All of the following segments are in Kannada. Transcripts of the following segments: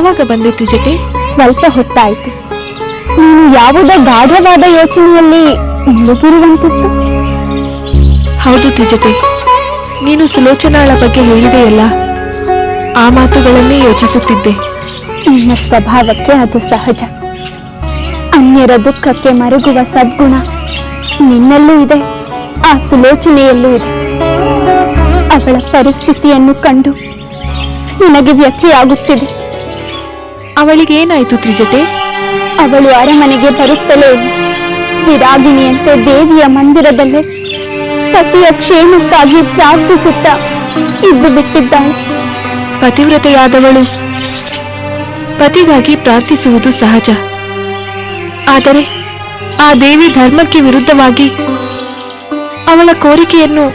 ಯಾವಾಗ ಬಂದಿತ್ತು ಜೊತೆ? ಸ್ವಲ್ಪ ಹೊತ್ತಾಯ್ತು. ನೀನು ಯಾವುದೋ ಗಾಢವಾದ ಯೋಚನೆಯಲ್ಲಿ ಮುಳುಗಿರುವಂತಿತ್ತು. ಹೌದು ತಿಜತೆ ನೀನು ಸುಲೋಚನಾಳ ಬಗ್ಗೆ ಹೇಳಿದೆಯಲ್ಲ ಆ ಮಾತುಗಳನ್ನೇ ಯೋಚಿಸುತ್ತಿದ್ದೆ. ನಿನ್ನ ಸ್ವಭಾವಕ್ಕೆ ಅದು ಸಹಜ. ಅನ್ಯರ ದುಃಖಕ್ಕೆ ಮರುಗುವ ಸದ್ಗುಣ ನಿನ್ನಲ್ಲೂ ಇದೆ ಆ ಸುಲೋಚನೆಯಲ್ಲೂ ಇದೆ. ಅವಳ ಪರಿಸ್ಥಿತಿಯನ್ನು ಕಂಡು ನಿನಗೆ ವ್ಯಥೆಯಾಗುತ್ತಿದೆ. ಅವಳಿಗೆ ಏನಾಯ್ತು ತ್ರಿಜಟೆ? ಅವಳು ಅರಮನೆಗೆ ಬರುತ್ತಲೇ ವಿರಾಗಿಣಿಯಂತೆ ದೇವಿಯ ಮಂದಿರದಲ್ಲೇ ಪತಿಯ ಕ್ಷೇಮಕ್ಕಾಗಿ ಪ್ರಾರ್ಥಿಸುತ್ತಾ ಇದ್ದು ಬಿಟ್ಟಿದ್ದಾಳೆ. ಪತಿವ್ರತೆಯಾದವಳು. ಪತಿಗಾಗಿ ಪ್ರಾರ್ಥಿಸುವುದು ಸಹಜ. ಆದರೆ ಆ ದೇವಿ ಧರ್ಮಕ್ಕೆ ವಿರುದ್ಧವಾಗಿ ಅವಳ ಕೋರಿಕೆಯನ್ನು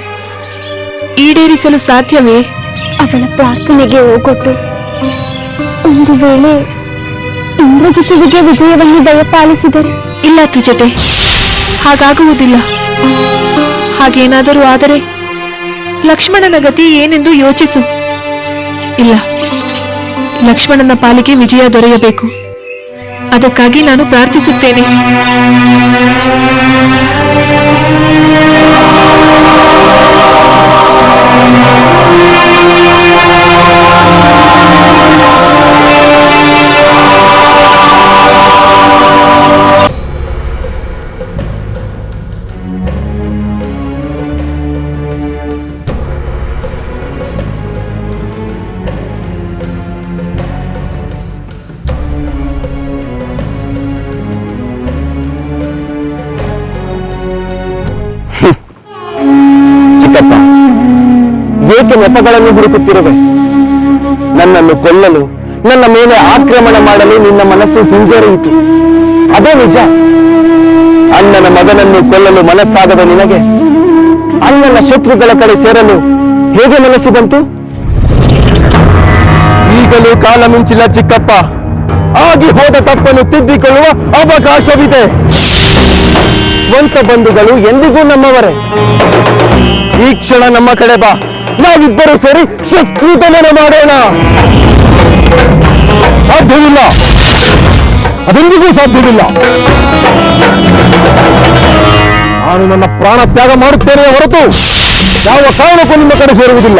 ಈಡೇರಿಸಲು ಸಾಧ್ಯವೇ? ಅವಳ ಪ್ರಾರ್ಥನೆಗೆ ಓಗೊಟ್ಟು ಒಂದು ವೇಳೆ ಇಂದ್ರಜಿತುವಿಗೆ ವಿಜಯವನ್ನು ದಯಪಾಲಿಸಿದರೆ ಇಲ್ಲ ತ್ರಿಜತೆ ಹಾಗಾಗುವುದಿಲ್ಲ. ಹಾಗೇನಾದರೂ ಆದರೆ ಲಕ್ಷ್ಮಣನ ಗತಿ ಏನೆಂದು ಯೋಚಿಸು. ಇಲ್ಲ, ಲಕ್ಷ್ಮಣನ ಪಾಲಿಗೆ ವಿಜಯ ದೊರೆಯಬೇಕು. ಅದಕ್ಕಾಗಿ ನಾನು ಪ್ರಾರ್ಥಿಸುತ್ತೇನೆ. ನೆಪಗಳನ್ನು ಹುಡುಕುತ್ತಿರುವೆ ನನ್ನನ್ನು ಕೊಲ್ಲಲು, ನನ್ನ ಮೇಲೆ ಆಕ್ರಮಣ ಮಾಡಲು ನಿನ್ನ ಮನಸ್ಸು ಹಿಂಜರಿಯಿತು. ಅದೇ ನಿಜ. ಅಣ್ಣನ ಮಗನನ್ನು ಕೊಲ್ಲಲು ಮನಸ್ಸಾಗದ ನಿನಗೆ. ಅಣ್ಣನ ಶತ್ರುಗಳ ಕಡೆ ಸೇರಲು ಹೇಗೆ ಮನಸ್ಸು ಬಂತು? ಈಗಲೂ ಕಾಲ ಮುಂಚಿಲ್ಲ ಚಿಕ್ಕಪ್ಪ. ಆಗಿ ಹೋದ ತಪ್ಪನ್ನು ತಿದ್ದಿಕೊಳ್ಳುವ ಅವಕಾಶವಿದೆ. ಸ್ವಂತ ಬಂಧುಗಳು ಎಂದಿಗೂ ನಮ್ಮವರೇ. ಈ ಕ್ಷಣ ನಮ್ಮ ಕಡೆ ಬಾ. ನಾವಿಬ್ಬರು ಸೇರಿ ಶತ್ರುತನ ಮಾಡೋಣ. ಸಾಧ್ಯವಿಲ್ಲ. ಅದೆಂದಿಗೂ ಸಾಧ್ಯವಿಲ್ಲ. ನಾನು ನನ್ನ ಪ್ರಾಣ ತ್ಯಾಗ ಮಾಡುತ್ತೇನೆ ಹೊರತು ಯಾವ ಕಾರಣಕ್ಕೂ ನಿಮ್ಮ ಕಡೆ ಸೇರುವುದಿಲ್ಲ.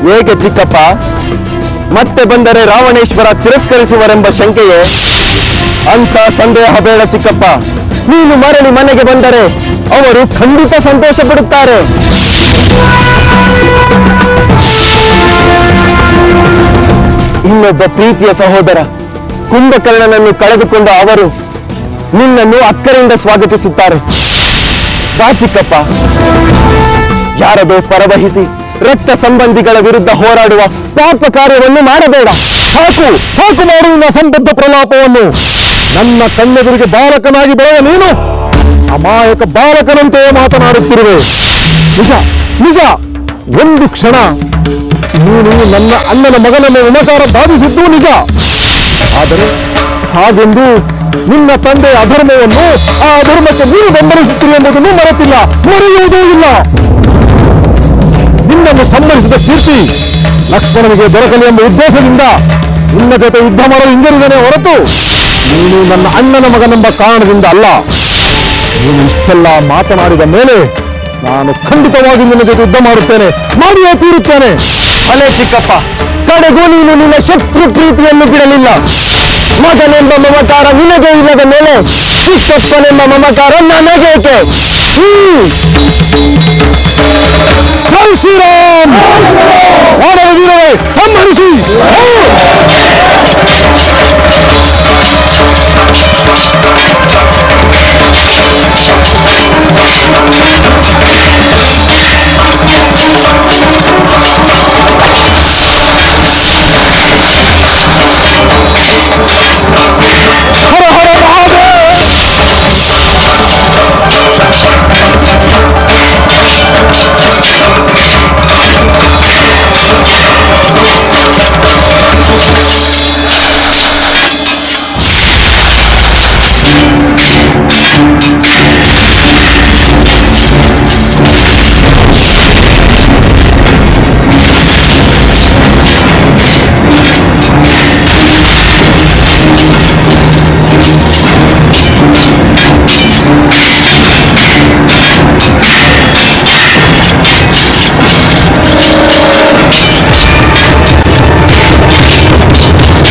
ಹೇಗೆ ಚಿಕ್ಕಪ್ಪ? ಮತ್ತೆ ಬಂದರೆ ರಾವಣೇಶ್ವರ ತಿರಸ್ಕರಿಸುವರೆಂಬ ಶಂಕೆಯೇ? ಅಂತ ಸಂದೇಹ ಬೇಡ ಚಿಕ್ಕಪ್ಪ. ನೀನು ಮರಳಿ ಮನೆಗೆ ಬಂದರೆ ಅವರು ಖಂಡಿತ ಸಂತೋಷ ಪಡುತ್ತಾರೆ ಇನ್ನೊಬ್ಬ ಪ್ರೀತಿಯ ಸಹೋದರ, ಕುಂಭಕರ್ಣನನ್ನು ಕಳೆದುಕೊಂಡ ಅವರು ನಿನ್ನನ್ನು ಅಕ್ಕರಿಂದ ಸ್ವಾಗತಿಸುತ್ತಾರೆ. ಬಾಚಿಕಪ್ಪ, ಯಾರದೋ ಪರವಹಿಸಿ ರಕ್ತ ಸಂಬಂಧಿಗಳ ವಿರುದ್ಧ ಹೋರಾಡುವ ಪಾಪ ಕಾರ್ಯವನ್ನು ಮಾಡಬೇಡ. ಸಾಕು ಸಾಕು ಮಾಡುವ ಸಂಬಂಧ ಪ್ರಲಾಪವನ್ನು. ನನ್ನ ಕಣ್ಣೆದುರಿಗೆ ಬಾಲಕನಾಗಿ ಬೆಳೆದ ನೀನು ಅಮಾಯಕ ಬಾಲಕನಂತೆಯೇ ಮಾತನಾಡುತ್ತಿರುವೆ. ನಿಜ ನಿಜ. ಒಂದು ಕ್ಷಣ ನೀನು ನನ್ನ ಅಣ್ಣನ ಮಗನನ್ನು ಉಮಕಾರ ಬಾಧಿಸಿದ್ದು ನಿಜ. ಆದರೆ ಹಾಗೆಂದು ನಿನ್ನ ತಂದೆಯ ಅಧರ್ಮವನ್ನು ಆ ಅಧರ್ಮಕ್ಕೆ ನೀನು ಬೆಂಬಲಿಸುತ್ತೀರಿ ಎಂಬುದನ್ನು ಮರೆತಿಲ್ಲ, ಮರೆಯುವುದೂ ಇಲ್ಲ. ನಿನ್ನನ್ನು ಸಮ್ಮರಿಸಿದ ಕೀರ್ತಿ ಲಕ್ಷ್ಮಣನಿಗೆ ದೊರಕಲಿ ಎಂಬ ಉದ್ದೇಶದಿಂದ ನಿನ್ನ ಜೊತೆ ಯುದ್ಧ ಮಾಡಲು ಹಿಂಜರಿದನೇ ಹೊರತು ನೀನು ನನ್ನ ಅಣ್ಣನ ಮಗನೆಂಬ ಕಾರಣದಿಂದ ಅಲ್ಲ. ನೀನು ಇಷ್ಟೆಲ್ಲ ಮಾತನಾಡಿದ ಮೇಲೆ ನಾನು ಖಂಡಿತವಾಗಿ ನಿನ್ನ ಜೊತೆ ಯುದ್ಧ ಮಾಡುತ್ತೇನೆ. ಮಾಡಿಯೇ ತೀರುತ್ತೇನೆ. ಅಲೆ ಚಿಕ್ಕಪ್ಪ. ಕಡೆಗೂ ನೀನು ನಿನ್ನ ಶತ್ರು ಪ್ರೀತಿಯನ್ನು ಬಿಡಲಿಲ್ಲ. ಮಗನೆಂಬ ಮಮಕಾರ ನಿನಗೆ ಇಲ್ಲದ saspanin mamamagaran na nagete. പരിശീലനം വളരെ വീരമായി സമ്മാനിച്ചു